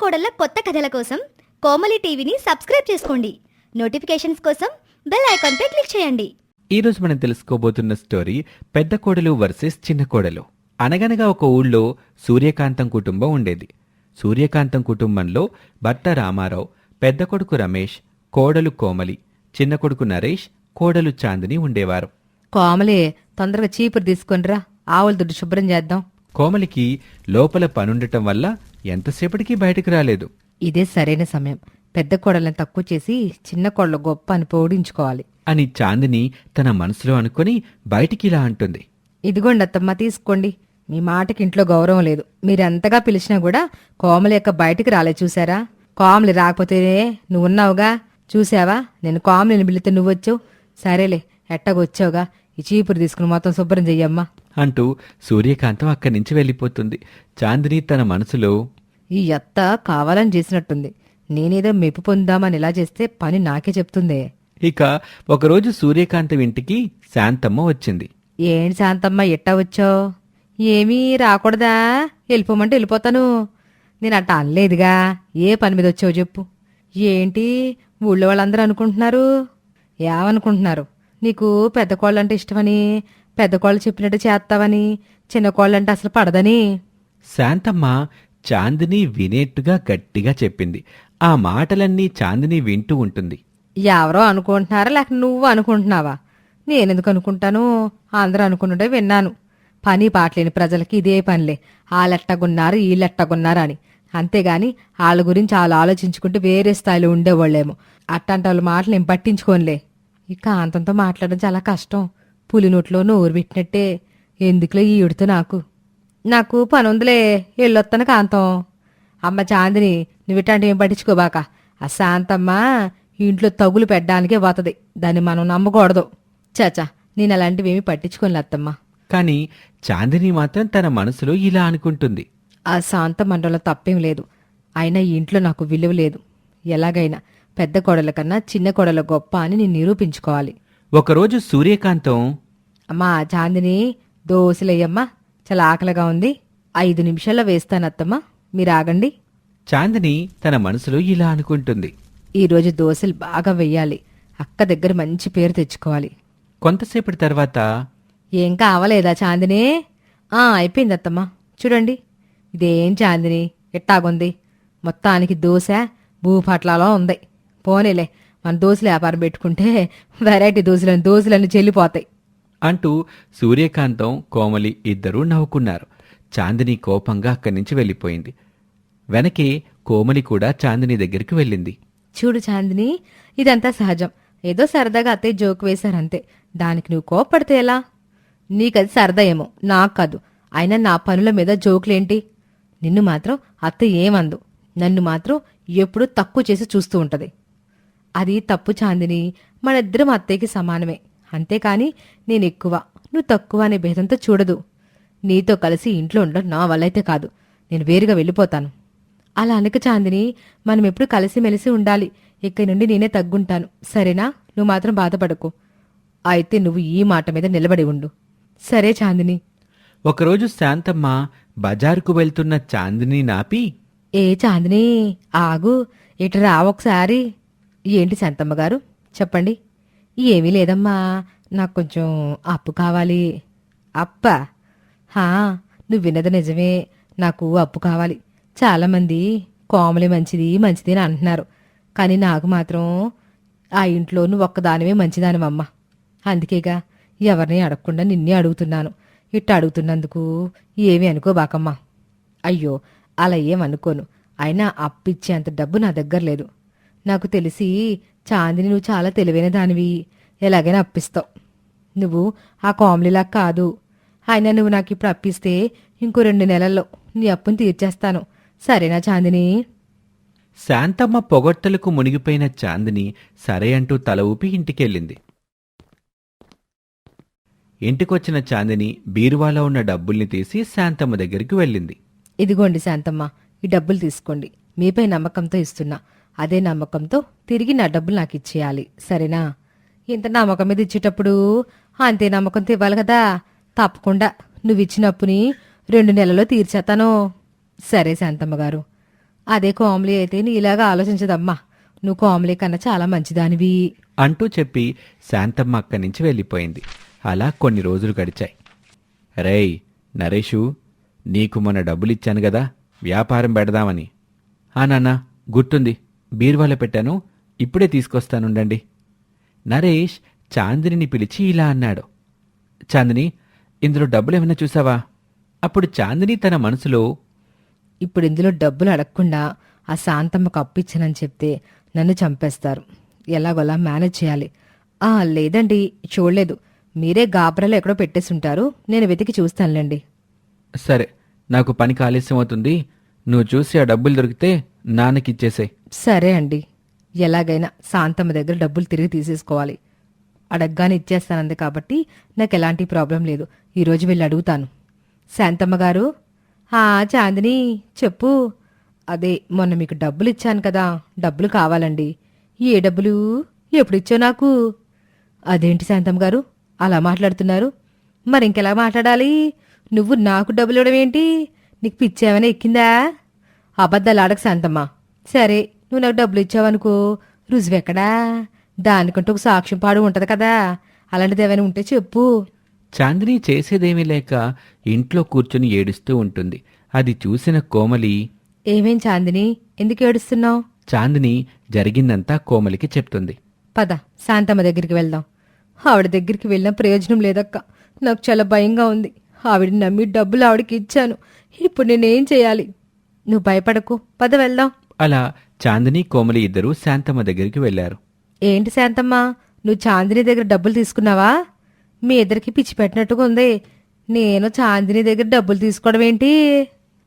కోడళ్ళ కొత్త కథల కోసం కోమలి టీవీని సబ్స్క్రైబ్ చేసుకోండి. నోటిఫికేషన్స్ కోసం బెల్ ఐకాన్పై క్లిక్ చేయండి. ఈ రోజు మనం తెలుసుకోబోతున్న స్టోరీ పెద్ద కోడలు వర్సెస్ చిన్న కోడలు. అనగనగా ఒక ఊళ్ళో సూర్యకాంతం కుటుంబం ఉండేది. సూర్యకాంతం కుటుంబంలో భర్త రామారావు పెద్ద కొడుకు రమేష్ కోడలు కోమలి చిన్న కొడుకు నరేష్ కోడలు చాందిని ఉండేవారు. కోమలే తొందరగా చీపురు తీసుకొనిరా ఆవుల దుడ్డు శుభ్రం చేద్దాం. కోమలికి లోపల పనుండటం వల్ల ఎంతసేపటికి బయటకు రాలేదు. ఇదే సరైన సమయం. పెద్ద కోడలను తక్కువ చేసి చిన్న కోడలు గొప్ప అని పోడించుకోవాలి అని చాందిని తన మనసులో అనుకుని బయటికి ఇలా అంటుంది. ఇదిగోండి అత్తమ్మ తీసుకోండి. మీ మాటకి ఇంట్లో గౌరవం లేదు. మీరు ఎంతగా పిలిచినా కూడా కోమలి యొక్క బయటికి రాలే చూసారా కోమలి రాకపోతే నువ్వున్నావుగా? చూసావా నేను కోమలిని పిలితే నువ్వొచ్చావు. సరేలే ఎట్టగొచ్చావుగా? ఈ చీపురు తీసుకుని మొత్తం శుభ్రం చెయ్యమ్మా. అంటూ సూర్యకాంతం అక్కడి నుంచి వెళ్ళిపోతుంది. చాందిని తన మనసులో ఈ అత్త కావాలని చేసినట్టుంది. నేనేదో మెప్పు పొందామని ఇలా చేస్తే పని నాకే చెప్తుందే. ఇక ఒకరోజు సూర్యకాంతం ఇంటికి శాంతమ్మ వచ్చింది. ఏంటి శాంతమ్మ ఎట్టా వచ్చావు? ఏమీ రాకూడదా? వెళ్ళిపోమంటే వెళ్ళిపోతాను. నేను అట్ట అనలేదుగా. ఏ పని మీద వచ్చావు చెప్పు. ఏంటి? ఊళ్ళో వాళ్ళందరూ అనుకుంటున్నారు? ఏమనుకుంటున్నారు? నీకు పెద్ద కోళ్ళంటే ఇష్టమని పెద్ద కోళ్ళు చెప్పినట్టు చేస్తావని చిన్న కోళ్ళంటే అసలు పడదని. శాంతమ్మ చాందిని వినేట్టుగా గట్టిగా చెప్పింది. ఆ మాటలన్నీ చాందిని వింటూ ఉంటుంది. ఎవరో అనుకుంటున్నారా లేక నువ్వు అనుకుంటున్నావా? నేనెందుకు అనుకుంటాను? అందరూ అనుకుంటుంటే విన్నాను. పని పాటలేని ప్రజలకి ఇదే పనిలే. వాళ్ళెట్టగున్నారు వీళ్ళెట్టగున్నారు అని. అంతేగాని వాళ్ళ గురించి వాళ్ళు ఆలోచించుకుంటూ వేరే స్థాయిలో ఉండేవాళ్ళేమో. అట్టంటి వాళ్ళ మాటలు నేను పట్టించుకోనులే. ఈ కాంతంతో మాట్లాడడం చాలా కష్టం. పులి నోట్లో నోరు పెట్టినట్టే ఎందుకులే ఈడుతో నాకు? నాకు పని ఉందిలే వెళ్ళొస్తాను కాంతం. అమ్మ చాందిని నువ్వు ఇట్లాంటివి ఏం పట్టించుకోబాక ఆ శాంతమ్మ ఇంట్లో తగులు పెట్టడానికే పోతుంది. దాన్ని మనం నమ్మకూడదు. చాచా నేను అలాంటివి ఏమి పట్టించుకోను అత్తమ్మ. కానీ చాందిని మాత్రం తన మనసులో ఇలా అనుకుంటుంది. ఆ శాంత మండలం తప్పేం లేదు. అయినా ఈ ఇంట్లో నాకు విలువ లేదు. ఎలాగైనా పెద్ద కోడల కన్నా చిన్న కోడల గొప్ప అని నేను నిరూపించుకోవాలి. ఒకరోజు సూర్యకాంతం అమ్మా చాందిని దోశలయ్యమ్మా చాలా ఆకలిగా ఉంది. ఐదు నిమిషాల్లో వేస్తాను అత్తమ్మ మీరు ఆగండి. చాందిని తన మనసులో ఇలా అనుకుంటుంది. ఈరోజు దోశలు బాగా వెయ్యాలి. అక్క దగ్గర మంచి పేరు తెచ్చుకోవాలి. కొంతసేపటి తర్వాత ఏం కావలేదా చాందిని? ఆ అయిపోయింది అత్తమ్మ చూడండి. ఇదేం చాందిని? ఎట్టాగుంది? మొత్తానికి దోశ భూపట్లాలో ఉంది. పోనీలే. మన దోశలు వ్యాపారం పెట్టుకుంటే వెరైటీ దోశలను దోశలన్నీ చెల్లిపోతాయి. అంటూ సూర్యకాంతం కోమలి ఇద్దరూ నవ్వుకున్నారు. చాందిని కోపంగా అక్కడి నుంచి వెళ్ళిపోయింది. వెనకే కోమలి కూడా చాందిని దగ్గరికి వెళ్ళింది. చూడు చాందిని ఇదంతా సహజం. ఏదో సరదాగా అత్తయ్య జోక్ వేశారంతే. దానికి నువ్వు కోపడితే ఎలా? నీకది సరదా ఏమో నాకు కాదు అయినా నా పనుల మీద జోకులేంటి? నిన్ను మాత్రం అత్త ఏమందు. నన్ను మాత్రం ఎప్పుడూ తక్కువ చేసి చూస్తూ ఉంటది. అది తప్పు చాందిని మనిద్దరం అత్తయ్యకి సమానమే. అంతేకాని నేను ఎక్కువ నువ్వు తక్కువ అనే భేదంతో చూడదు. నీతో కలిసి ఇంట్లో ఉండడం నా వల్లైతే కాదు. నేను వేరుగా వెళ్ళిపోతాను. అలా అనక చాందిని మనం ఎప్పుడు కలిసిమెలిసి ఉండాలి. ఇక్కడి నుండి నేనే తగ్గుంటాను. సరేనా? నువ్వు మాత్రం బాధపడకు. అయితే నువ్వు ఈ మాట మీద నిలబడి ఉండు. సరే చాందిని. ఒకరోజు శాంతమ్మ బజారుకు వెళ్తున్న చాందిని నాపి ఏ చాందిని? ఆగు. ఇటు రా ఒకసారి. ఏంటి శాంతమ్మ గారు? చెప్పండి. ఏమీ లేదమ్మా. నాకు కొంచెం అప్పు కావాలి. అప్ప? హా నువ్వు విన్నది నిజమే. నాకు అప్పు కావాలి. చాలామంది కోమలి మంచిది మంచిది అని అంటున్నారు. కానీ నాకు మాత్రం ఆ ఇంట్లో నువ్వు ఒక్కదానివే మంచిదానివమ్మ. అందుకేగా ఎవరిని అడగకుండా నిన్నే అడుగుతున్నాను. ఇట్ట అడుగుతున్నందుకు ఏమీ అనుకోబాకమ్మా. అయ్యో అలా ఏమనుకోను. అయినా అప్పిచ్చేంత డబ్బు నా దగ్గర లేదు. నాకు తెలిసి చాందిని నువ్వు చాలా తెలివైన దానివి. ఎలాగైనా అప్పిస్తావు. నువ్వు ఆ కామ్లీలా కాదు. అయినా నువ్వు నాకు ఇప్పుడు అప్పిస్తే ఇంకో రెండు నెలల్లో నీ అప్పుని తీర్చేస్తాను. సరేనా చాందిని? శాంతమ్మ పొగట్టలకు మునిగిపోయిన చాందిని సరే అంటూ తల ఊపి ఇంటికెళ్ళింది. ఇంటికొచ్చిన చాందిని బీరువాలో ఉన్న డబ్బుల్ని తీసి శాంతమ్మ దగ్గరికి వెళ్ళింది. ఇదిగోండి శాంతమ్మ ఈ డబ్బులు తీసుకోండి. మీపై నమ్మకంతో ఇస్తున్నా. అదే నమ్మకంతో తిరిగి నా డబ్బులు నాకు ఇచ్చేయాలి. సరేనా? ఇంత నమ్మకం మీద ఇచ్చేటప్పుడు అంతే నమ్మకంతో ఇవ్వాలి కదా. తప్పకుండా. నువ్వు ఇచ్చిన అప్పుని రెండు నెలల్లో తీర్చేస్తాను. సరే శాంతమ్మ గారు. అదే కోమలి అయితే నీలాగా ఆలోచించదమ్మా. నువ్వు కోమలి కన్నా చాలా మంచిదానివి. అంటూ చెప్పి శాంతమ్మ అక్కడి నుంచి వెళ్ళిపోయింది. అలా కొన్ని రోజులు గడిచాయి. రేయ్ నరేషు నీకు మొన్న డబ్బులిచ్చాను కదా. వ్యాపారం పెడదామని. ఆ నాన్న గుర్తుంది. బీరువాలో పెట్టాను. ఇప్పుడే తీసుకొస్తానుండండి. నరేష్ చాందిని పిలిచి ఇలా అన్నాడు. చాందిని ఇందులో డబ్బులు ఏమైనా చూసావా? అప్పుడు చాందిని తన మనసులో ఇప్పుడు ఇందులో డబ్బులు అడగకుండా ఆ శాంతమ్మకు అప్పిచ్చానని చెప్తే నన్ను చంపేస్తారు. ఎలాగోలా మేనేజ్ చేయాలి. ఆ లేదండి చూడలేదు. మీరే గాబరాలో ఎక్కడో పెట్టేసుంటారు. నేను వెతికి చూస్తానులేండి. సరే నాకు పనికి ఆలస్యం అవుతుంది నువ్వు చూసి ఆ డబ్బులు దొరికితే నాన్నకిచ్చేసేయ్. సరే అండి. ఎలాగైనా శాంతమ్మ దగ్గర డబ్బులు తిరిగి తీసేసుకోవాలి. అడగ్గానే ఇచ్చేస్తానంది కాబట్టి నాకు ఎలాంటి ప్రాబ్లం లేదు. ఈరోజు వెళ్ళి అడుగుతాను. శాంతమ్మ గారు ఆ చాందిని చెప్పు. అదే మొన్న మీకు డబ్బులు ఇచ్చాను కదా. డబ్బులు కావాలండి. ఏ డబ్బులు? ఎప్పుడు ఇచ్చావు నాకు? అదేంటి శాంతమ్మ గారు? అలా మాట్లాడుతున్నారు. మరి ఇంకెలా మాట్లాడాలి? నువ్వు నాకు డబ్బులు ఇవ్వడం ఏంటి? నీకు పిచ్చేమైనా ఎక్కిందా? అబద్ధాలు ఆడక శాంతమ్మ. సరే నువ్వు నాకు డబ్బులు ఇచ్చావనుకో. రుజువెక్కడా దానికంటూ ఒక సాక్ష్యం పాడు ఉంటది కదా. అలాంటిది ఏమైనా ఉంటే చెప్పు. చాందిని చేసేదేమీ లేక ఇంట్లో కూర్చుని ఏడుస్తూ ఉంటుంది. అది చూసిన కోమలి ఏమేం చాందిని? ఎందుకు ఏడుస్తున్నావు? చాందిని జరిగిందంతా కోమలికి చెప్తుంది. పద శాంతమ్మ దగ్గరికి వెళ్దాం. ఆవిడ దగ్గరికి వెళ్ళిన ప్రయోజనం లేదక్క. నాకు చాలా భయంగా ఉంది. ఆవిడని నమ్మి డబ్బులు ఆవిడకి ఇచ్చాను. ఇప్పుడు నేనేం చేయాలి? నువ్వు భయపడకు. పద వెళ్దాం. అలా చాందిని కోమలి ఇద్దరూ శాంతమ్మ దగ్గరికి వెళ్ళారు ఏంటి శాంతమ్మ? నువ్వు చాందిని దగ్గర డబ్బులు తీసుకున్నావా? మీ ఇద్దరికి పిచ్చి పెట్టినట్టుగా ఉంది. నేను చాందిని దగ్గర డబ్బులు తీసుకోవడం ఏంటి?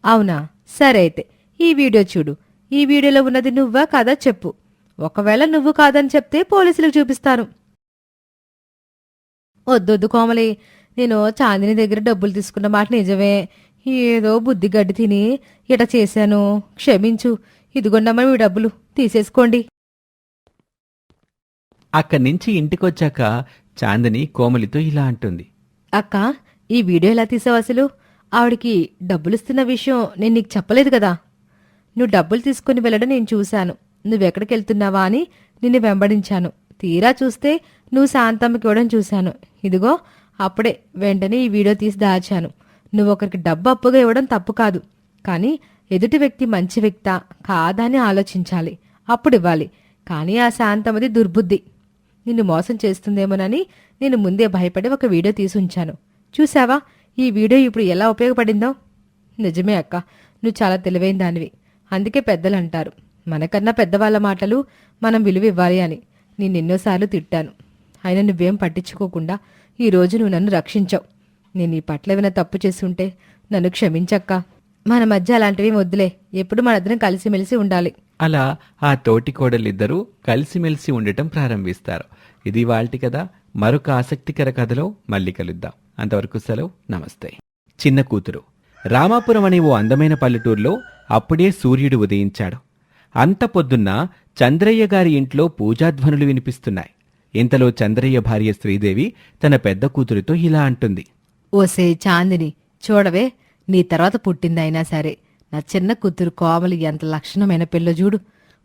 అవునా? సరే అయితే ఈ వీడియో చూడు. ఈ వీడియోలో ఉన్నది నువ్వా కాదా చెప్పు. ఒకవేళ నువ్వు కాదని చెప్తే పోలీసులకు చూపిస్తాను. వద్దొద్దు కోమలి. నేను చాందిని దగ్గర డబ్బులు తీసుకున్న మాట నిజమే. ఏదో బుద్ధి గడ్డి తిని ఇట చేశాను? క్షమించు. ఇదిగొండమ్మా మీ డబ్బులు. తీసేసుకోండి. అక్కడి నుంచి ఇంటికొచ్చాక చాందిని కోమలితో ఇలా అంటుంది. అక్క ఈ వీడియో ఎలా తీసావు అసలు? ఆవిడికి డబ్బులిస్తున్న విషయం నేను నీకు చెప్పలేదు కదా. నువ్వు డబ్బులు తీసుకుని వెళ్ళడం నేను చూశాను. నువ్వెక్కడికి వెళ్తున్నావా అని నిన్ను వెంబడించాను. తీరా చూస్తే నువ్వు శాంతమ్మకి ఇవ్వడం చూశాను. ఇదిగో అప్పుడే వెంటనే ఈ వీడియో తీసి దాచాను. నువ్వు ఒకరికి డబ్బు అప్పుగా ఇవ్వడం తప్పు కాదు. కానీ ఎదుటి వ్యక్తి మంచి వ్యక్తా కాదా అని ఆలోచించాలి. అప్పుడు ఇవ్వాలి కానీ ఆ శాంతమది దుర్బుద్ధి. నిన్ను మోసం చేస్తుందేమోనని నేను ముందే భయపడి ఒక వీడియో తీసి ఉంచాను చూసావా ఈ వీడియో ఇప్పుడు ఎలా ఉపయోగపడిందో? నిజమే అక్క. నువ్వు చాలా తెలివైన దానివి. అందుకే పెద్దలు అంటారు మనకన్నా పెద్దవాళ్ళ మాటలు మనం విలువ ఇవ్వాలి అని. నేను ఎన్నోసార్లు తిట్టాను. అయినా నువ్వేం పట్టించుకోకుండా ఈ రోజు నువ్వు నన్ను రక్షించావు. నేను ఈ పట్ల ఏమైనా తప్పు చేస్తుంటే నన్ను క్షమించక్క. మన మధ్య అలాంటివి వద్దులే. ఎప్పుడు మనిద్దరం కలిసిమెలిసి ఉండాలి. అలా ఆ తోటి కోడలిద్దరూ కలిసిమెలిసి ఉండటం ప్రారంభిస్తారు. ఇది వాళ్ళటి కదా మరొక ఆసక్తికర కథలో మళ్ళీ కలుద్దాం. అంతవరకు సెలవు. నమస్తే. చిన్న కూతురు. రామాపురం అనే ఓ అందమైన పల్లెటూరులో అప్పుడే సూర్యుడు ఉదయించాడు. అంత పొద్దున్న చంద్రయ్య గారి ఇంట్లో పూజాధ్వనులు వినిపిస్తున్నాయి. ఇంతలో చంద్రయ్య భార్య శ్రీదేవి తన పెద్ద కూతురితో ఇలా అంటుంది. ఓసే చాందిని చూడవే నీ తర్వాత పుట్టిందైనా సరే నా చిన్న కూతురు కోమలి ఎంత లక్షణమైన పిల్ల చూడు.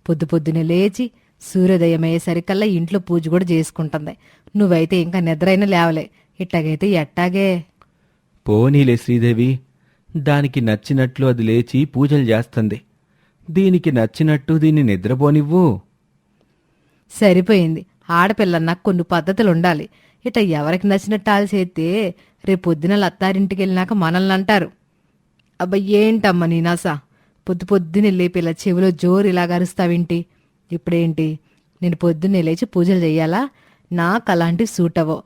పొద్దు పొద్దునే లేచి సూర్యోదయం అయ్యేసరికల్లా ఇంట్లో పూజ కూడా చేసుకుంటుంది. నువ్వైతే ఇంకా నిద్రైనా లేవలే. ఇట్టాగైతే ఎట్టాగే? పోనీలే శ్రీదేవి దానికి నచ్చినట్లు అది లేచి పూజలు చేస్తుంది. దీనికి నచ్చినట్టు దీన్ని నిద్రపోనివ్వు. సరిపోయింది. ఆడపిల్లన్నా కొన్ని పద్ధతులు ఉండాలి ఇట ఎవరికి నచ్చినట్టు ఆలు రేపొద్దున రేపు పొద్దున లత్తారింటికి వెళ్ళినాక మనల్ని అంటారు. అబ్బా ఏంటమ్మా నీ నాసా పొద్దు పొద్దున్నే లేపి ఇలా చెవిలో జోరు ఇలా గరుస్తావేంటి ఇప్పుడేంటి? నేను పొద్దున్నే లేచి పూజలు చేయాలా నాకు అలాంటివి సూట్ అవ్వవు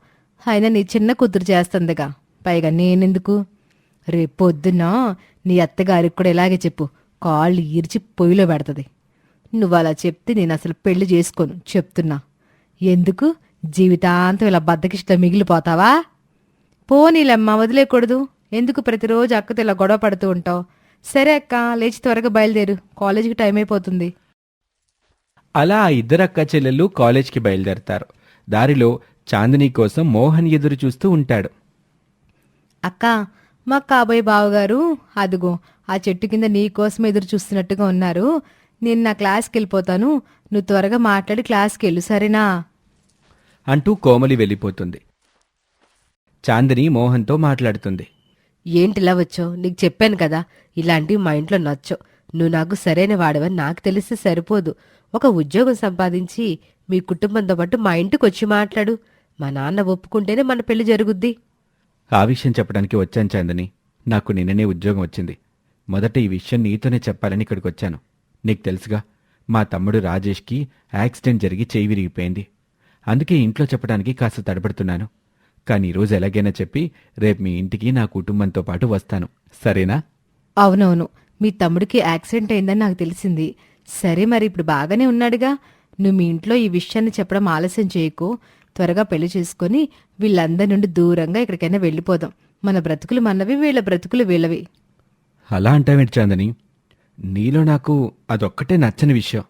అయినా నీ చిన్న కూతురు చేస్తుందిగా. పైగా నేనెందుకు? రేపు పొద్దున్న నీ అత్తగారికి కూడా ఇలాగే చెప్పు. కాళ్ళు ఈర్చి పొయ్యిలో పెడతది. నువ్వు అలా చెప్తే నేను అసలు పెళ్ళి చేసుకోను. చెప్తున్నా. ఎందుకు? జీవితాంతం ఇలా బద్దకిష్ట మిగిలిపోతావా? పోనీలమ్మా వదిలేయకూడదు ఎందుకు ప్రతిరోజు అక్కతో ఇలా గొడవ పడుతూ ఉంటావు? సరే అక్క లేచి త్వరగా బయలుదేరు. కాలేజీకి టైం అయిపోతుంది. అలా ఆ ఇద్దరు అక్క చెల్లెళ్ళు కాలేజ్కి బయలుదేరతారు. దారిలో చాందిని కోసం మోహన్ ఎదురు చూస్తూ ఉంటాడు. అక్క మా కాబోయే బావగారు అదిగో ఆ చెట్టు కింద నీ కోసం ఎదురు చూస్తున్నట్టుగా ఉన్నారు. నేను నా క్లాస్కి వెళ్ళిపోతాను. నువ్వు త్వరగా మాట్లాడి క్లాస్కి వెళ్ళు సరేనా? అంటూ కోమలి వెళ్ళిపోతుంది. చాందిని మోహన్తో మాట్లాడుతుంది. ఏంటిలా వచ్చావు? నీకు చెప్పాను కదా ఇలాంటివి మా ఇంట్లో నచ్చవు. నువ్వు నాకు సరైన వాడవని నాకు తెలిస్తే సరిపోదు. ఒక ఉద్యోగం సంపాదించి మీ కుటుంబంతో పాటు మా ఇంటికి వచ్చి మాట్లాడు. మా నాన్న ఒప్పుకుంటేనే మన పెళ్ళి జరుగుద్ది. ఆ విషయం చెప్పడానికి వచ్చాను చాందని. నాకు నిన్ననే ఉద్యోగం వచ్చింది. మొదట ఈ విషయం నీతోనే చెప్పాలని ఇక్కడికి వచ్చాను. నీకు తెలుసుగా మా తమ్ముడు రాజేష్కి యాక్సిడెంట్ జరిగి చేయి విరిగిపోయింది. అందుకే ఇంట్లో చెప్పడానికి కాస్త తడబడుతున్నాను. కానీ ఈరోజు ఎలాగైనా చెప్పి రేపు మీ ఇంటికి నా కుటుంబంతో పాటు వస్తాను. సరేనా? అవునవును. మీ తమ్ముడికి యాక్సిడెంట్ అయిందని నాకు తెలిసింది. సరే మరి ఇప్పుడు బాగానే ఉన్నాడుగా. నువ్వు మీ ఇంట్లో ఈ విషయాన్ని చెప్పడం ఆలస్యం చేయకు. త్వరగా పెళ్ళి చేసుకొని వీళ్ళందరి నుండి దూరంగా ఎక్కడికైనా వెళ్ళిపోదాం. మన బ్రతుకులు మనవి వీళ్ళ బ్రతుకులు వీళ్ళవి. అలా అంటావేంటి చాందని? నీలో నాకు అదొక్కటే నచ్చని విషయం.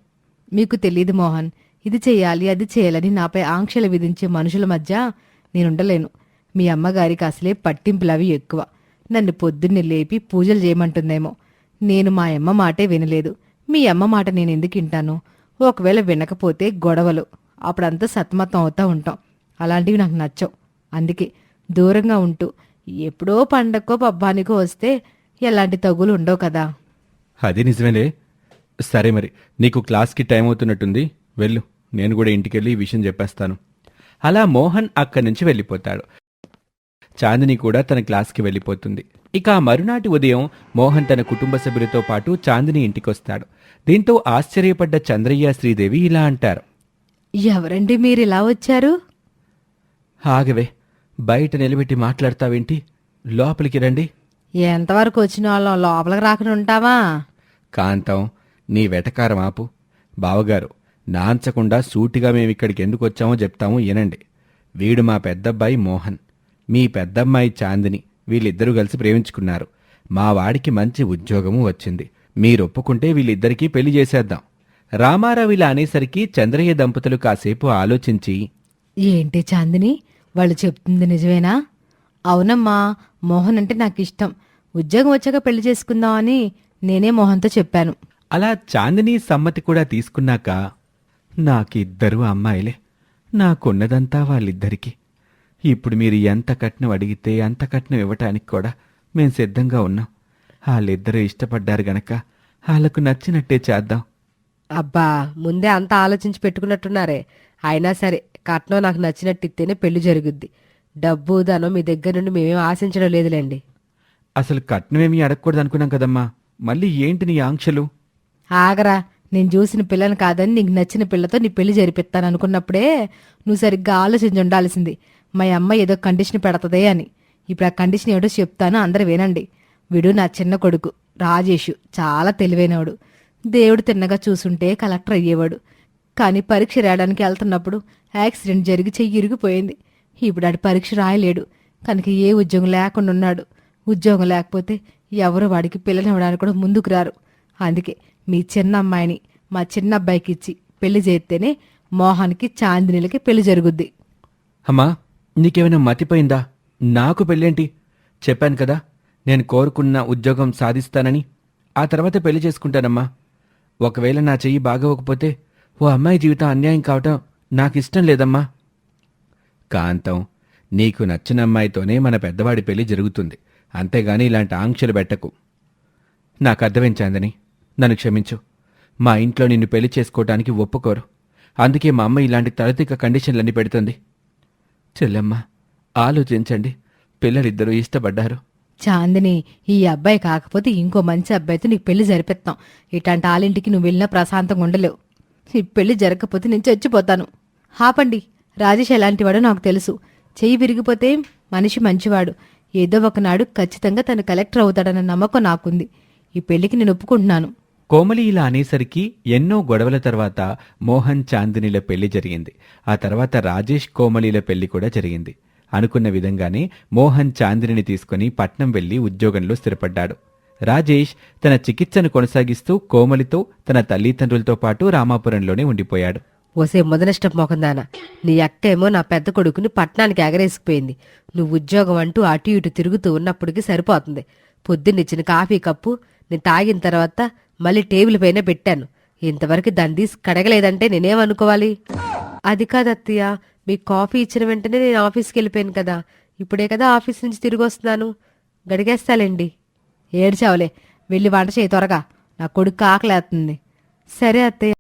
మీకు తెలియదు మోహన్. ఇది చేయాలి అది చేయాలని నాపై ఆంక్షలు విధించే మనుషుల మధ్య నేనుండలేను. మీ అమ్మగారికి అసలే పట్టింపులవి ఎక్కువ. నన్ను పొద్దున్నే లేపి పూజలు చేయమంటుందేమో. నేను మా అమ్మ మాటే వినలేదు. మీ అమ్మ మాట నేను ఎందుకు వింటాను? ఒకవేళ వినకపోతే గొడవలు. అప్పుడంతా సతమతం అవుతా ఉంటాం. అలాంటివి నాకు నచ్చవు. అందుకే దూరంగా ఉంటూ ఎప్పుడో పండక్కో పబ్బానికో వస్తే ఎలాంటి తగులు ఉండవు కదా. అది నిజమేలే. సరే మరి నీకు క్లాస్కి టైం అవుతున్నట్టుంది. వెళ్ళు. నేను కూడా ఇంటికెళ్ళి ఈ విషయం చెప్పేస్తాను. అలా మోహన్ అక్కడి నుంచి వెళ్ళిపోతాడు. చాందిని కూడా తన క్లాస్కి వెళ్ళిపోతుంది. ఇక ఆ మరునాటి ఉదయం మోహన్ తన కుటుంబ సభ్యులతో పాటు చాందిని ఇంటికొస్తాడు. దీంతో ఆశ్చర్యపడ్డ చంద్రయ్య శ్రీదేవి ఇలా అంటారు. ఎవరండి మీరు ఇలా వచ్చారు? ఆగవే బయట నిలబెట్టి మాట్లాడతావేంటి? లోపలికి రండి. ఎంతవరకు వచ్చిన వాళ్ళం? లోపలికి రాకుండా ఉంటావా? కాంతం నీ వెటకారం ఆపు. బావగారు నాంచకుండా సూటిగా మేమిక్కడికి ఎందుకు వచ్చామో చెప్తాము వినండి. వీడు మా పెద్దబ్బాయి మోహన్. మీ పెద్దమ్మాయి చాందిని వీళ్ళిద్దరూ కలిసి ప్రేమించుకున్నారు. మా వాడికి మంచి ఉద్యోగము వచ్చింది. మీరు ఒప్పుకుంటే వీళ్ళిద్దరికీ పెళ్ళి చేసేద్దాం. రామారావు ఇలా అనేసరికి చంద్రయ్య దంపతులు కాసేపు ఆలోచించి ఏంటి చాందిని? వాళ్ళు చెప్తుంది నిజమేనా? అవునమ్మా మోహన్ అంటే నాకు ఇష్టం ఉద్యోగం వచ్చాక పెళ్ళి చేసుకుందామని నేనే మోహన్తో చెప్పాను. అలా చాందిని సమ్మతి కూడా తీసుకున్నాక నాకిద్దరు అమ్మాయిలే. నాకున్నదంతా వాళ్ళిద్దరికీ. ఇప్పుడు మీరు ఎంత కట్నం అడిగితే అంత కట్నం ఇవ్వటానికి కూడా మేం సిద్ధంగా ఉన్నాం. వాళ్ళిద్దరూ ఇష్టపడ్డారు గనక వాళ్ళకు నచ్చినట్టే చేద్దాం. అబ్బా ముందే అంత ఆలోచించి పెట్టుకున్నట్టున్నారే. అయినా సరే కట్నం నాకు నచ్చినట్టు ఇస్తేనే పెళ్ళి జరుగుద్ది. డబ్బు ధనం మీ దగ్గర నుండి మేమేం ఆశించడం లేదులేండి. అసలు కట్నమేమీ అడగకూడదు అనుకున్నాం కదమ్మా. మళ్ళీ ఏంటి నీ ఆంక్షలు? ఆగరా నేను చూసిన పిల్లని కాదని నీకు నచ్చిన పిల్లతో నీ పెళ్ళి జరిపిస్తాను అనుకున్నప్పుడే నువ్వు సరిగ్గా ఆలోచించి ఉండాల్సింది. మా అమ్మ ఏదో కండిషన్ పెడతదే అని. ఇప్పుడు ఆ కండిషన్ ఏమిటో చెప్తాను అందరు వినండి. వీడు నా చిన్న కొడుకు రాజేషు చాలా తెలివైనవాడు. దేవుడు తిన్నగా చూసుంటే కలెక్టర్ అయ్యేవాడు. కానీ పరీక్ష రాయడానికి వెళ్తున్నప్పుడు యాక్సిడెంట్ జరిగి చెయ్యి ఇరిగిపోయింది. ఇప్పుడు ఆడు పరీక్ష రాయలేడు. కనుక ఏ ఉద్యోగం లేకుండా ఉన్నాడు. ఉద్యోగం లేకపోతే ఎవరు వాడికి పిల్లనివ్వడానికి కూడా ముందుకు రారు. అందుకే మీ చిన్న అమ్మాయిని మా చిన్నబ్బాయికి ఇచ్చి పెళ్ళి చేస్తేనే మోహన్కి చాందినీలకి పెళ్ళి జరుగుద్ది. అమ్మా నీకేమైనా మతిపోయిందా? నాకు పెళ్ళేంటి? చెప్పాను కదా నేను కోరుకున్న ఉద్యోగం సాధిస్తానని. ఆ తర్వాత పెళ్ళి చేసుకుంటానమ్మా. ఒకవేళ నా చెయ్యి బాగోకపోతే ఓ అమ్మాయి జీవితం అన్యాయం కావటం నాకు ఇష్టం లేదమ్మా. కాంతం నీకు నచ్చిన అమ్మాయితోనే మన పెద్దవాడి పెళ్ళి జరుగుతుంది. అంతేగాని ఇలాంటి ఆంక్షలు పెట్టకు. నాకు అర్థమైంచాందని నన్ను క్షమించు. మా ఇంట్లో నిన్ను పెళ్ళి చేసుకోవటానికి ఒప్పుకోరు. అందుకే మా అమ్మ ఇలాంటి తలతిక కండిషన్లన్నీ పెడుతుంది. చెల్లెమ్మ ఆలోచించండి. పిల్లలిద్దరూ ఇష్టపడ్డారు. చాందిని ఈ అబ్బాయి కాకపోతే ఇంకో మంచి అబ్బాయితో నీకు పెళ్ళి జరిపిస్తాం. ఇట్లాంటి ఆలింటికి నువ్వు వెళ్ళినా ప్రశాంతంగా ఉండలేవు. ఈ పెళ్ళి జరగకపోతే నేను చచ్చిపోతాను. హాపండి రాజేష్ ఎలాంటివాడో నాకు తెలుసు. చెయ్యి విరిగిపోతే మనిషి మంచివాడు. ఏదో ఒకనాడు ఖచ్చితంగా తను కలెక్టర్ అవుతాడన్న నమ్మకం నాకుంది. ఈ పెళ్ళికి నేను ఒప్పుకుంటున్నాను. కోమలి ఇలా అనేసరికి ఎన్నో గొడవల తర్వాత మోహన్ చాందినిల పెళ్ళి జరిగింది. ఆ తర్వాత రాజేష్ కోమలిల పెళ్ళి కూడా జరిగింది. అనుకున్న విధంగానే మోహన్ చాందినిని తీసుకుని పట్నం వెళ్ళి ఉద్యోగంలో స్థిరపడ్డాడు. రాజేష్ తన చికిత్సను కొనసాగిస్తూ కోమలితో తన తల్లిదండ్రులతో పాటు రామాపురంలోనే ఉండిపోయాడు. ఓసే మొదనష్టం మోకందానా నీ అక్క ఏమో నా పెద్ద కొడుకుని పట్నానికి ఎగరేసుకుపోయింది. నువ్వు ఉద్యోగం అంటూ అటు ఇటు తిరుగుతూ ఉన్నప్పటికీ సరిపోతుంది. పొద్దున్నిచ్చిన కాఫీ కప్పు నీ తాగిన తర్వాత మళ్ళీ టేబుల్ పైన పెట్టాను. ఇంతవరకు దాన్ని తీసి కడగలేదంటే నేనేమనుకోవాలి? అది కాదత్తయ్య మీకు కాఫీ ఇచ్చిన వెంటనే నేను ఆఫీస్కి వెళ్ళిపోయాను కదా. ఇప్పుడే కదా ఆఫీస్ నుంచి తిరిగి వస్తున్నాను. గడిగేస్తాలేండి. ఏడ్చావులే. వెళ్ళి వంట చేయి త్వరగా. నా కొడుకు ఆకలేస్తుంది సరే అత్తయ్య.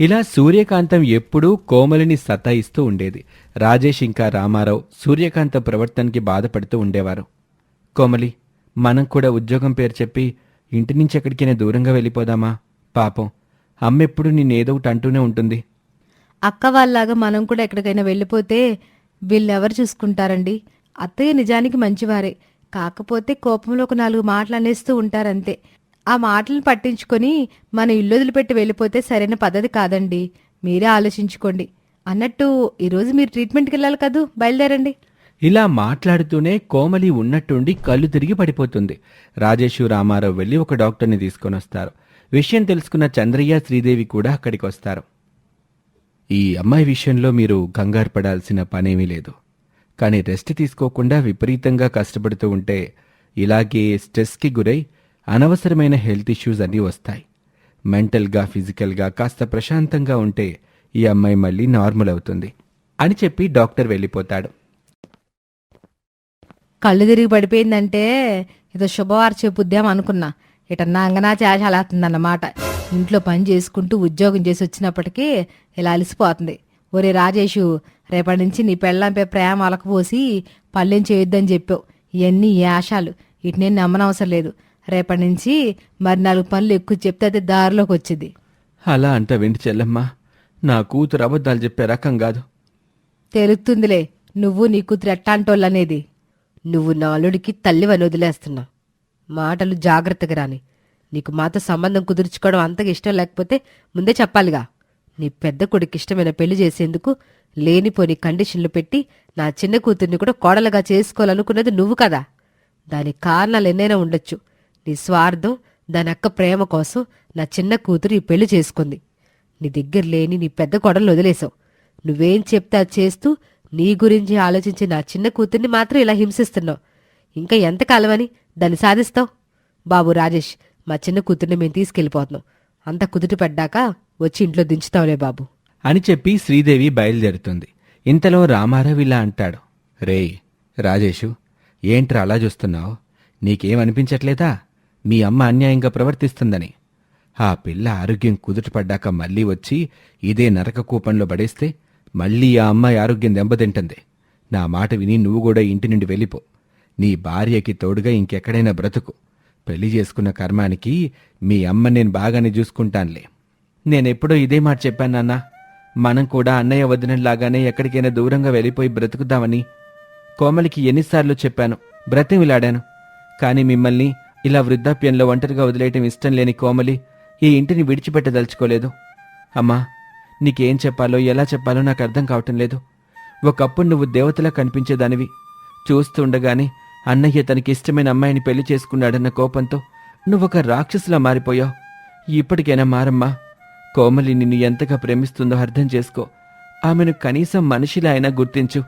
ఇలా సూర్యకాంతం ఎప్పుడూ కోమలిని సతాయిస్తూ ఉండేది. రాజేష్ ఇంకా రామారావు సూర్యకాంత ప్రవర్తనకి బాధపడుతూ ఉండేవారు. కోమలి మనం కూడా ఉద్యోగం పేరు చెప్పి ఇంటి నుంచి ఎక్కడికైనా దూరంగా వెళ్ళిపోదామా? పాపం. అమ్మెప్పుడు నిన్నేదో ఒకటి అంటూనే ఉంటుంది. అక్క వాళ్ళలాగా మనం కూడా ఎక్కడికైనా వెళ్ళిపోతే వీళ్ళెవరు చూసుకుంటారండి? అత్తయ్య నిజానికి మంచివారే. కాకపోతే కోపంలో ఒక నాలుగు మాటలు అనేస్తూ ఉంటారంతే. ఆ మాటలను పట్టించుకొని మన ఇల్లు వదిలిపెట్టి వెళ్ళిపోతే సరైన పద్ధతి కాదండి. మీరే ఆలోచించుకోండి. అన్నట్టు ఈరోజు మీరు ట్రీట్మెంట్కి వెళ్ళాలి కదూ? బయలుదేరండి. ఇలా మాట్లాడుతూనే కోమలి ఉన్నట్టుండి కళ్ళు తిరిగి పడిపోతుంది. రాజేషు రామారావు వెళ్ళి ఒక డాక్టర్ని తీసుకొని వస్తారు. విషయం తెలుసుకున్న చంద్రయ్య శ్రీదేవి కూడా అక్కడికి వస్తారు. ఈ అమ్మాయి విషయంలో మీరు కంగారు పడాల్సిన పనేమీ లేదు. కానీ రెస్ట్ తీసుకోకుండా విపరీతంగా కష్టపడుతూ ఉంటే ఇలాగే స్ట్రెస్కి గురై అనవసరమైన హెల్త్ ఇష్యూస్ అన్నీ వస్తాయి. మెంటల్గా ఫిజికల్గా కాస్త ప్రశాంతంగా ఉంటే ఈ అమ్మాయి మళ్ళీ నార్మల్ అవుతుంది అని చెప్పి డాక్టర్ వెళ్ళిపోతాడు. కళ్ళు తిరిగి పడిపోయిందంటే ఏదో శుభవార్త చెప్పుద్దాం అనుకున్నా. ఇటన్నా అంగనా చేసాలేస్తుందన్నమాట ఇంట్లో పని చేసుకుంటూ ఉద్యోగం చేసి వచ్చినప్పటికీ ఇలా అలసిపోతుంది. ఒరే రాజేషు రేపటి నుంచి నీ పెళ్ళంపై ప్రేమ అలకపోసి పల్లెం చేయొద్దని చెప్పావు. ఇవన్నీ ఈ ఆశాలు. ఇటు నేను నమ్మనవసరం లేదు. రేపటి నుంచి మరి నాలుగు పనులు ఎక్కువ చెప్తే అది దారిలోకి వచ్చింది. అలా అంట వెండి చెల్లమ్మ. నా కూతురు అబద్ధాలు చెప్పే రకం కాదు. తెలుస్తుందిలే. నువ్వు నీ కూతురు ఎట్టాంటోళ్ళనేది. నువ్వు నాలుడికి తల్లివని వదిలేస్తున్నావు మాటలు జాగ్రత్తగా రాని. నీకు మాతో సంబంధం కుదుర్చుకోవడం అంతగా ఇష్టం లేకపోతే ముందే చెప్పాలిగా. నీ పెద్ద కొడుకు ఇష్టమైన పెళ్ళి చేసేందుకు లేనిపోని కండిషన్లు పెట్టి నా చిన్న కూతుర్ని కూడా కోడలుగా చేసుకోవాలనుకున్నది నువ్వు కదా. దానికి కారణాలు ఎన్నైనా ఉండొచ్చు. నీ స్వార్థం దాని అక్క ప్రేమ కోసం నా చిన్న కూతురు ఈ పెళ్ళి చేసుకుంది. నీ దగ్గర లేని నీ పెద్ద కొడలు వదిలేశావు. నువ్వేం చెప్తే అది చేస్తూ నీ గురించి ఆలోచించి నా చిన్న కూతుర్ని మాత్రం ఇలా హింసిస్తున్నావు. ఇంకా ఎంతకాలమని దాన్ని సాధిస్తావు. బాబు రాజేష్ మా చిన్న కూతుర్ని మేము తీసుకెళ్ళిపోతున్నాం. అంత కుదుటి పడ్డాక వచ్చి ఇంట్లో దించుతావులే బాబు. అని చెప్పి శ్రీదేవి బయలుదేరుతుంది. ఇంతలో రామారావు ఇలా అంటాడు. రేయ్ రాజేషు ఏంట్రా అలా చూస్తున్నావు? నీకేమనిపించట్లేదా? మీ అమ్మ అన్యాయంగా ప్రవర్తిస్తుందని. ఆ పిల్ల ఆరోగ్యం కుదుటపడ్డాక మళ్ళీ వచ్చి ఇదే నరక కూపంలో పడేస్తే మళ్ళీ ఆ అమ్మాయి ఆరోగ్యం దెబ్బతింటుంది. నా మాట విని నువ్వు కూడా ఇంటి నుండి వెళ్ళిపో. నీ భార్యకి తోడుగా ఇంకెక్కడైనా బ్రతుకు. పెళ్ళి చేసుకున్న కర్మానికి మీ అమ్మ నేను బాగానే చూసుకుంటానులే. నేనెప్పుడో ఇదే మాట చెప్పాను నాన్న. మనం కూడా అన్నయ్య వదినలాగానే ఎక్కడికైనా దూరంగా వెళ్ళిపోయి బ్రతుకుదామని. కోమలికి ఎన్నిసార్లు చెప్పాను. బ్రతిమిలాడాను. కానీ మిమ్మల్ని ఇలా వృద్ధాప్యంలో ఒంటరిగా వదిలేయటం ఇష్టం లేని కోమలి ఈ ఇంటిని విడిచిపెట్టదలుచుకోలేదు. అమ్మా నీకేం చెప్పాలో ఎలా చెప్పాలో నాకు అర్థం కావటం లేదు. ఒకప్పుడు నువ్వు దేవతలా కనిపించేదానివి. చూస్తుండగానే అన్నయ్య తనకి ఇష్టమైన అమ్మాయిని పెళ్ళి చేసుకున్నాడన్న కోపంతో నువ్వొక రాక్షసులా మారిపోయావు. ఇప్పటికైనా మారమ్మా. కోమలి నిన్ను ఎంతగా ప్రేమిస్తుందో అర్థం చేసుకో. ఆమెను కనీసం మనిషిలా అయినా గుర్తించు.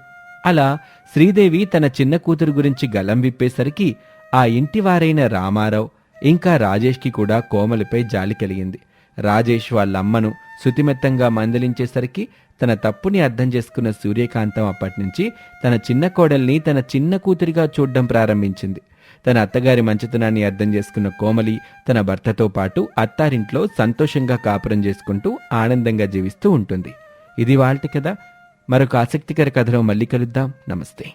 అలా శ్రీదేవి తన చిన్న కూతురు గురించి గలం విప్పేసరికి ఆ ఇంటివారైన రామారావు ఇంకా రాజేష్కి కూడా కోమలిపై జాలి కలిగింది. రాజేష్ వాళ్ళ అమ్మను శుతిమెత్తంగా మందలించేసరికి తన తప్పుని అర్థం చేసుకున్న సూర్యకాంతం అప్పటినుంచి తన చిన్న కోడల్ని తన చిన్న కూతురిగా చూడ్డం ప్రారంభించింది. తన అత్తగారి మంచితనాన్ని అర్థం చేసుకున్న కోమలి తన భర్తతో పాటు అత్తారింట్లో సంతోషంగా కాపురం చేసుకుంటూ ఆనందంగా జీవిస్తూ ఉంటుంది. ఇది వాళ్ళ కదా మరొక ఆసక్తికర కథలో మళ్ళీ కలుద్దాం. నమస్తే.